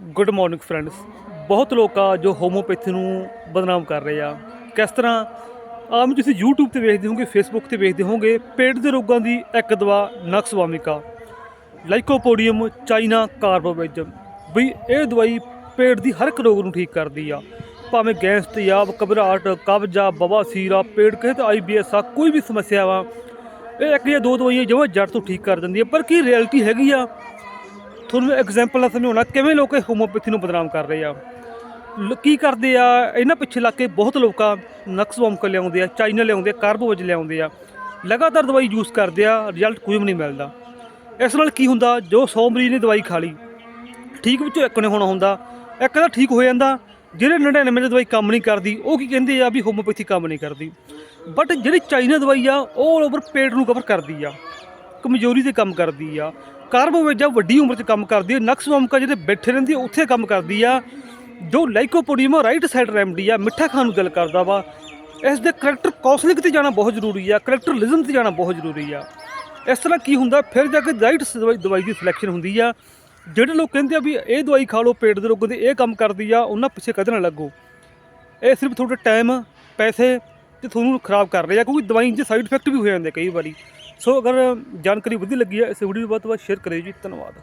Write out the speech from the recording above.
Good morning friends ਬਹੁਤ ਲੋਕ ਆ ਜੋ ਹੋਮੋਪੈਥੀ ਨੂੰ ਬਦਨਾਮ ਕਰ ਰਹੇ ਆ। ਕਿਸ ਤਰ੍ਹਾਂ? ਆਮ ਤੁਸੀਂ YouTube ਤੇ ਵੇਖਦੇ ਹੋਗੇ Facebook ਤੇ ਵੇਖਦੇ ਹੋਗੇ ਪੇਟ ਦੇ ਰੋਗਾਂ ਦੀ ਇੱਕ ਦਵਾ ਨਕਸਵਾਮਿਕਾ ਲਾਈਕੋਪੋਡੀਅਮ ਚਾਈਨਾ ਕਾਰਬੋਵੈਜਮ ਵੀ ਇਹ ਦਵਾਈ ਪੇਟ ਦੀ ਹਰ ਇੱਕ ਰੋਗ ਨੂੰ ਠੀਕ ਕਰਦੀ ਆ। ਭਾਵੇਂ ਗੈਸ ਤੇਜ਼ਾਬ ਘਬਰਾਹਟ, ਕਬਜ਼ਾ ਬਵਾਸੀਰ ਆ ਪੇਟ ਕਿਸੇ ਤੇ ਆਈਬੀਐਸ ਆ, ਕੋਈ ਵੀ ਸਮੱਸਿਆ ਵਾ, ਇਹ ਇੱਕ ਜਾਂ ਦੋ ਦਵਾਈਆਂ ਜਿਵੇਂ ਜੜ ਤੋਂ ਠੀਕ ਕਰ ਦਿੰਦੀ ਆ। ਪਰ ਕੀ ਰਿਐਲਿਟੀ ਹੈਗੀ ਆ? ਤੁਹਾਨੂੰ ਐਗਜ਼ਾਮਪਲ ਨਾਲ ਸਮਝਾਉਣਾ, ਕਿਵੇਂ ਲੋਕ ਇਹ ਹੋਮੋਪੈਥੀ ਨੂੰ ਬਦਨਾਮ ਕਰ ਰਹੇ ਆ? ਲ- ਕੀ ਕਰਦੇ ਆ? ਇਹਨਾਂ ਪਿੱਛੇ ਲੱਗ ਕੇ ਬਹੁਤ ਲੋਕਾਂ ਨਕਸਵਾਮਕ ਲਿਆਉਂਦੇ ਆ, ਚਾਈਨਾ ਲਿਆਉਂਦੇ ਆ ਕਾਰਬੋਵਜ ਲਿਆਉਂਦੇ ਆ। ਲਗਾਤਾਰ ਦਵਾਈ ਯੂਜ਼ ਕਰਦੇ ਆ ਰਿਜ਼ਲਟ ਕੁਝ ਵੀ ਨਹੀਂ ਮਿਲਦਾ। ਇਸ ਨਾਲ ਕੀ ਹੁੰਦਾ? ਜੋ 100 ਮਰੀਜ਼ ਨੇ ਦਵਾਈ ਖਾ ਲਈ, ਠੀਕ ਵਿੱਚੋਂ ਇੱਕ ਨੇ ਹੋਣਾ ਹੁੰਦਾ, ਇੱਕ ਦਾ ਠੀਕ ਹੋ ਜਾਂਦਾ, ਜਿਹੜੇ 99 ਦੀ ਦਵਾਈ ਕੰਮ ਨਹੀਂ ਕਰਦੀ, ਉਹ ਕੀ ਕਹਿੰਦੇ ਆ ਵੀ ਹੋਮੋਪੈਥੀ ਕੰਮ ਨਹੀਂ ਕਰਦੀ। ਬਟ ਜਿਹੜੀ ਚਾਈਨਾ ਦਵਾਈ ਆ, ਉਹ ਓਵਰ ਪੇਟ ਨੂੰ ਕਵਰ ਕਰਦੀ ਆ, ਕਮਜ਼ੋਰੀ ਤੇ ਕੰਮ ਕਰਦੀ ਆ। ਕਾਰਬੋਵੇਜਾ ਵੱਡੀ ਉਮਰ 'ਚ ਕੰਮ ਕਰਦੀ ਆ ਨਕਸਵਾਮਕਾ ਜਿਹੜੇ ਬੈਠੇ ਰਹਿੰਦੀ ਆ, ਉੱਥੇ ਕੰਮ ਕਰਦੀ ਆ ਜੋ ਲਾਈਕੋਪੋਡੀਅਮ ਰਾਈਟ ਸਾਈਡ ਰੈਮਡੀ ਆ ਮਿੱਠਾ ਖਾਣ ਨੂੰ ਗੱਲ ਕਰਦਾ ਵਾ। ਇਸ ਦੇ ਕਰੈਕਟਰ ਕੌਂਸਲਿੰਗ ਤੇ ਜਾਣਾ ਬਹੁਤ ਜ਼ਰੂਰੀ ਆ ਕਰੈਕਟਰਲਿਜ਼ਮ ਤੇ ਜਾਣਾ ਬਹੁਤ ਜ਼ਰੂਰੀ ਆ। ਇਸ ਤਰ੍ਹਾਂ ਕੀ ਹੁੰਦਾ ਫਿਰ ਜਾ ਕੇ ਰਾਈਟ ਦਵਾਈ ਦੀ ਸਿਲੈਕਸ਼ਨ ਹੁੰਦੀ ਆ। ਜਿਹੜੇ ਲੋਕ ਕਹਿੰਦੇ ਆ ਵੀ ਇਹ ਦਵਾਈ ਖਾ ਲਓ ਪੇਟ ਦੇ ਰੋਗਾਂ ਦੇ ਇਹ ਕੰਮ ਕਰਦੀ ਆ ਉਹਨਾਂ ਪਿੱਛੇ ਕਦੇ ਨਾ ਲੱਗੋ। ਇਹ ਸਿਰਫ ਤੁਹਾਡਾ ਟਾਈਮ ਪੈਸੇ ਤੇ ਤੁਹਾਨੂੰ ਖਰਾਬ ਕਰ ਰਹੇ ਆ ਕਿਉਂਕਿ ਦਵਾਈ ਦੇ ਸਾਈਡ ਇਫੈਕਟ ਵੀ ਹੋ ਜਾਂਦੇ ਕਈ ਵਾਰੀ। ਸੋ ਅਗਰ ਜਾਣਕਾਰੀ ਵਧੀਆ ਲੱਗੀ ਹੈ, ਇਸ ਵੀਡੀਓ ਨੂੰ ਵੱਧ ਤੋਂ ਵੱਧ ਸ਼ੇਅਰ ਕਰਿਓ ਜੀ, ਧੰਨਵਾਦ।